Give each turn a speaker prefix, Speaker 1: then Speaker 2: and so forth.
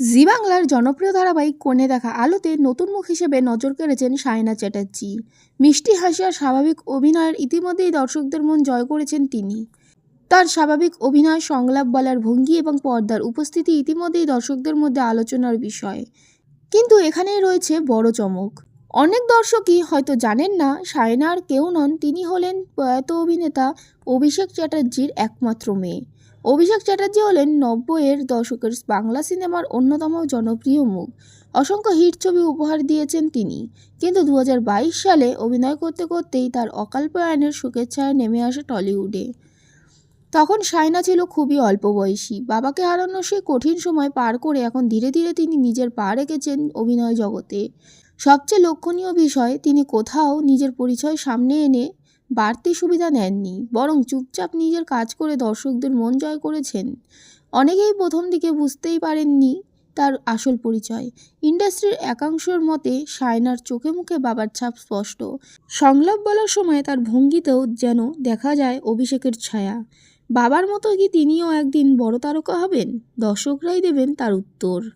Speaker 1: জি বাংলার জনপ্রিয় ধারাবাহিক কোণে দেখা আলোতে নতুন মুখ হিসেবে নজর কেড়েছেন সায়না চ্যাটার্জি। মিষ্টি হাসি আর স্বাভাবিক অভিনয়ের ইতিমধ্যেই দর্শকদের মন জয় করেছেন তিনি। তার স্বাভাবিক অভিনয়, সংলাপ বলার ভঙ্গি এবং পর্দার উপস্থিতি ইতিমধ্যেই দর্শকদের মধ্যে আলোচনার বিষয়। কিন্তু এখানেই রয়েছে বড় চমক। অনেক দর্শকই হয়তো জানেন না সায়না আর কেউ নন, তিনি হলেন প্রয়াত অভিনেতা অভিষেক চ্যাটার্জির একমাত্র মেয়ে। অভিষেক চ্যাটার্জি হলেন নব্বইয়ের দশকের বাংলা সিনেমার অন্যতম জনপ্রিয় মুখ। অসংখ্য হিট ছবি উপহার দিয়েছেন তিনি। কিন্তু দু হাজার বাইশ সালে অভিনয় করতে করতেই তার অকাল প্রয়াণের শোকের ছায়া নেমে আসে টলিউডে। তখন সায়না ছিল খুবই অল্প বয়সী। বাবাকে হারানোর সেই কঠিন সময় পার করে এখন ধীরে ধীরে তিনি নিজের পা রেখেছেন অভিনয় জগতে। সবচেয়ে লক্ষণীয় বিষয়, তিনি কোথাও নিজের পরিচয় সামনে এনে বাড়তি সুবিধা নেননি, বরং চুপচাপ নিজের কাজ করে দর্শকদের মন জয় করেছেন। অনেকেই প্রথম দিকে বুঝতেই পারেননি তার আসল পরিচয়। ইন্ডাস্ট্রির একাংশের মতে সায়নার চোখে মুখে বাবার ছাপ স্পষ্ট। সংলাপ বলার সময় তার ভঙ্গিতেও যেন দেখা যায় অভিষেকের ছায়া। বাবার মতো কি তিনিও একদিন বড় তারকা হবেন? দর্শকরাই দেবেন তার উত্তর।